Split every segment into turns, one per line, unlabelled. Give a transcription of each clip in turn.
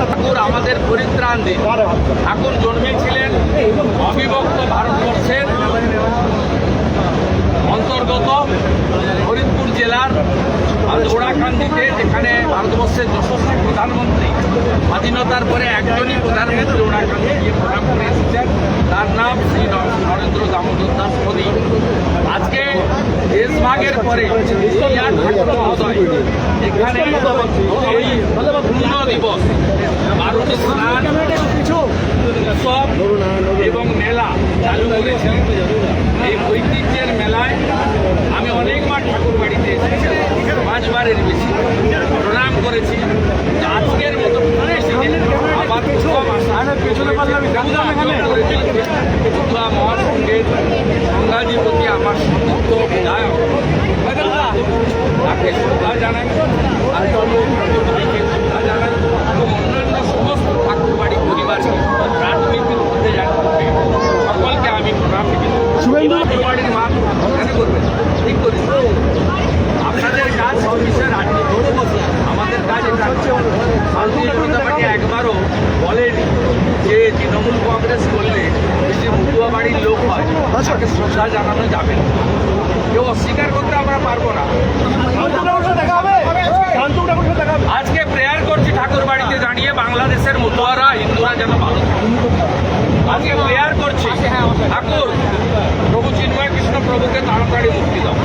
ঠাকুর আমাদের পরিত্রাণ দিন ঠাকুর জন্মেছিলেন, অবিভক্ত ভারতবর্ষের অন্তর্গত ফরিদপুর জেলার ওড়াকান্দিতে যেখানে ভারতবর্ষের যশস্বী প্রধানমন্ত্রী স্বাধীনতার পরে একজনই প্রধানমন্ত্রী ওড়াকান্দি গিয়ে প্রণাম করে এসেছেন। তার নাম শ্রী দেশভাগের পরে এখানে এই পূর্ণ দিবস বারোটি স্নান, উৎসব এবং মেলা চালু করেছেন। এই ঐতিহ্যের মেলায় আমি অনেকবার ঠাকুর বাড়িতে এসেছি, পাঁচবারের বেশি প্রণাম করেছি। আজকের অন্যান্য সমস্ত ঠাকুর বাড়ি পরিবারকে রাজনীতির মধ্যে সকলকে আমি প্রণাম বাড়ির মা করবেন ঠিক করেছি আপনাদের কাজ সব বিষয়ে রাজনীতি আমাদের কাজ এটা। ভারতীয় জনতা পার্টি একবারও বলেনি যে তৃণমূল কংগ্রেস করলে যদি মুটুয়া বাড়ির লোক হয়। তাকে শ্রদ্ধা জানানো যাবে না। কেউ অস্বীকার করতে আমরা পারব না। আজকে প্রেয়ার করছি ঠাকুর বাড়িতে দাঁড়িয়ে বাংলাদেশের মতুয়ারা হিন্দুরা যেন ভালো আজকে প্রেয়ার করছি ঠাকুর প্রভু চিন্ময় কৃষ্ণ প্রভুকে তাড়াতাড়ি মুক্তি দাও।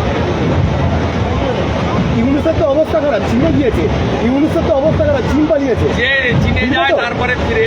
ইউনিসেফ তো অবস্থা খারাপ চীনে গিয়েছে। ইউনিসেফ তো অবস্থা খারাপ চীন পালিয়েছে।
যে চীনে যায় তারপরে ফিরে